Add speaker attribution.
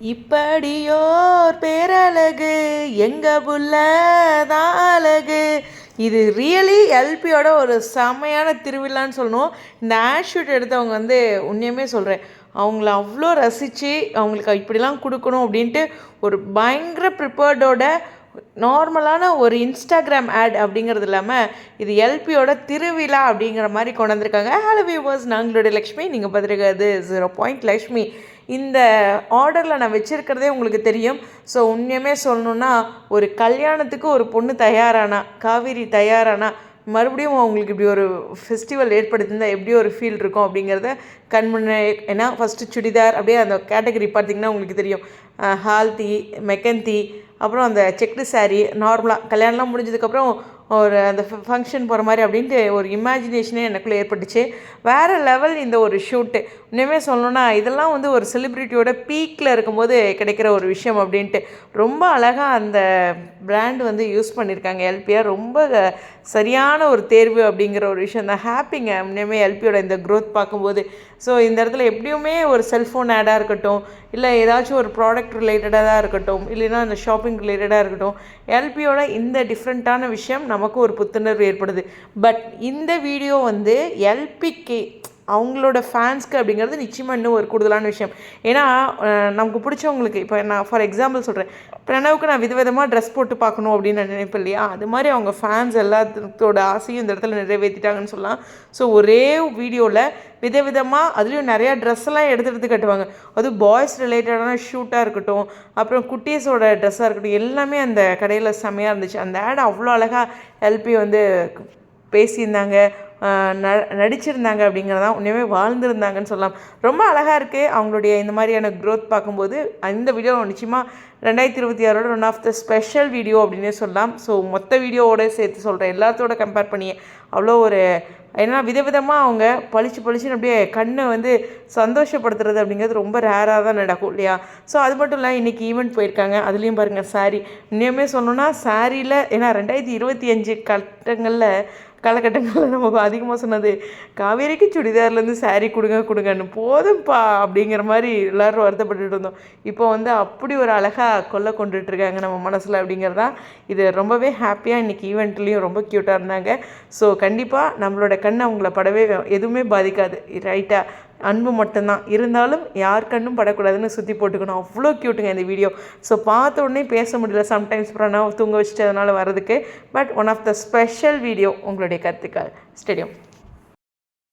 Speaker 1: இப்படியோர் பேரழகு எங்க புள்ள தான் அழகு இது ரியலி எல்பியோட ஒரு செமையான திருவிழான்னு சொல்லணும் இந்த ஆட் ஷூட் எடுத்தவங்க வந்து உண்மையுமே சொல்கிறேன் அவங்கள அவ்வளோ ரசித்து அவங்களுக்கு இப்படிலாம் கொடுக்கணும் அப்படின்ட்டு ஒரு பயங்கர ப்ரிப்பேர்டோட நார்மலான ஒரு இன்ஸ்டாகிராம் ஆட் அப்படிங்கிறது இல்லாமல் இது எல்பியோட திருவிழா அப்படிங்கிற மாதிரி கொண்டு வந்திருக்காங்க ஹலோ வியூவர்ஸ் நாங்களுடைய லக்ஷ்மி நீங்கள் பார்த்துருக்காது ஜீரோ பாயிண்ட் லக்ஷ்மி இந்த ஆர்டரில் நான் வச்சுருக்கிறதே உங்களுக்கு தெரியும். ஸோ உண்மையுமே சொல்லணுன்னா ஒரு கல்யாணத்துக்கு ஒரு பொண்ணு தயாரானா காவேரி தயாரானா மறுபடியும் அவங்களுக்கு இப்படி ஒரு ஃபெஸ்டிவல் ஏற்படுத்தியிருந்தால் எப்படி ஒரு ஃபீல் இருக்கும் அப்படிங்கிறத கண் முன்னே ஏன்னா ஃபஸ்ட்டு சுடிதார் அப்படியே அந்த கேட்டகரி பார்த்திங்கன்னா உங்களுக்கு தெரியும். ஹால்தி மெக்கந்தி அப்புறம் அந்த செக்டு சாரீ நார்மலாக கல்யாணம்லாம் முடிஞ்சதுக்கப்புறம் ஒரு அந்த ஃபங்க்ஷன் போகிற மாதிரி அப்படின்ட்டு ஒரு இமேஜினேஷனே எனக்குள்ளே ஏற்பட்டுச்சு. வேறு லெவல் இந்த ஒரு ஷூட்டு இன்னுமே சொல்லணுன்னா இதெல்லாம் வந்து ஒரு செலிப்ரிட்டியோட பீக்கில் இருக்கும்போது கிடைக்கிற ஒரு விஷயம் அப்படின்ட்டு. ரொம்ப அழகாக அந்த பிராண்ட் வந்து யூஸ் பண்ணியிருக்காங்க எல்பிஆர் ரொம்ப சரியான ஒரு தேர்வு அப்படிங்கிற ஒரு விஷயம் தான். ஹாப்பிங்க இன்னுமே எல்பியோட இந்த க்ரோத் பார்க்கும்போது. ஸோ இந்த இடத்துல எப்படியுமே ஒரு செல்ஃபோன் ஆடாக இருக்கட்டும் இல்லை ஏதாச்சும் ஒரு ப்ராடக்ட் ரிலேட்டடாக இருக்கட்டும் இல்லைன்னா அந்த ஷாப்பிங் ரிலேட்டடாக இருக்கட்டும் எல்பியோட இந்த டிஃப்ரெண்ட்டான விஷயம் நமக்கு ஒரு புத்துணர்வு ஏற்படுது. பட் இந்த வீடியோ வந்து எல்பிகே அவங்களோட ஃபேன்ஸ்க்கு அப்படிங்கிறது நிச்சயமாக இன்னும் ஒரு கூடுதலான விஷயம். ஏன்னா நமக்கு பிடிச்சவங்களுக்கு இப்போ நான் ஃபார் எக்ஸாம்பிள் சொல்கிறேன் பிரணவுக்கு நான் விதவிதமாக ட்ரெஸ் போட்டு பார்க்கணும் அப்படின்னு நான் நினைப்பேன் இல்லையா? அது மாதிரி அவங்க ஃபேன்ஸ் எல்லாத்தோட ஆசையும் இந்த இடத்துல நிறைவேற்றிட்டாங்கன்னு சொல்லலாம். ஸோ ஒரே வீடியோவில் விதவிதமாக அதுலேயும் நிறையா ட்ரெஸ்ஸெல்லாம் எடுத்து எடுத்து கட்டுவாங்க. அதுவும் பாய்ஸ் ரிலேட்டடான ஷூட்டாக இருக்கட்டும் அப்புறம் குட்டீஸோட ட்ரெஸ்ஸாக இருக்கட்டும் எல்லாமே அந்த கடையில் செம்மையாக இருந்துச்சு. அந்த ஆட் அவ்வளோ அழகாக எல்பி வந்து பேசியிருந்தாங்க. ந நடிச்சிருந்தாங்க அப்படிங்கிறதான் உண்மையுமே வாழ்ந்துருந்தாங்கன்னு சொல்லலாம். ரொம்ப அழகாக இருக்குது அவங்களுடைய இந்த மாதிரியான க்ரோத் பார்க்கும்போது. இந்த வீடியோ நிச்சயமாக ரெண்டாயிரத்தி இருபத்தி ஆறோட one of the special video அப்படின்னே சொல்லலாம். ஸோ மொத்த வீடியோவோட சேர்த்து சொல்கிறேன் எல்லாத்தோட கம்பேர் பண்ணி அவ்வளோ ஒரு ஏன்னா விதவிதமாக அவங்க பளிச்சு பளிச்சுன்னு அப்படியே கண்ணை வந்து சந்தோஷப்படுத்துறது அப்படிங்கிறது ரொம்ப ரேராக தான் நடக்கும் இல்லையா? ஸோ அது மட்டும் இல்லை இன்றைக்கி ஈவெண்ட் போயிருக்காங்க. அதுலேயும் பாருங்கள் சாரீ இன்னுமே சொல்லணுன்னா சாரியில் ஏன்னா ரெண்டாயிரத்தி இருபத்தி அஞ்சு கட்டங்களில் காலகட்டங்களில் நமக்கு அதிகமாக சொன்னது காவேரிக்கு சுடிதார்லேருந்து சாரீ கொடுங்க கொடுங்கன்னு போதும்ப்பா அப்படிங்கிற மாதிரி எல்லோரும் வருத்தப்பட்டுட்டு இருந்தோம். இப்போ வந்து அப்படி ஒரு அழகாக கொல்ல கொண்டுட்ருக்காங்க நம்ம மனசில் அப்படிங்கிறதான் இது ரொம்பவே ஹாப்பியாக இன்றைக்கி ஈவெண்ட்லேயும் ரொம்ப க்யூட்டாக இருந்தாங்க. ஸோ கண்டிப்பாக நம்மளோட கண் அவங்கள படவே எதுவுமே பாதிக்காது. ரைட்டாக அன்பு மட்டும்தான். இருந்தாலும் யார் கண்ணும் படக்கூடாதுன்னு சுற்றி போட்டுக்கணும். அவ்வளோ க்யூட்டுங்க இந்த வீடியோ ஸோ பார்த்த உடனே பேச முடியல. சம்டைம்ஸ் பிரணவ் தூங்க வச்சுட்டு அதனால் வரதுக்கு but one of the special video உங்களுடைய கருத்துக்கள். ஸ்டேடியம்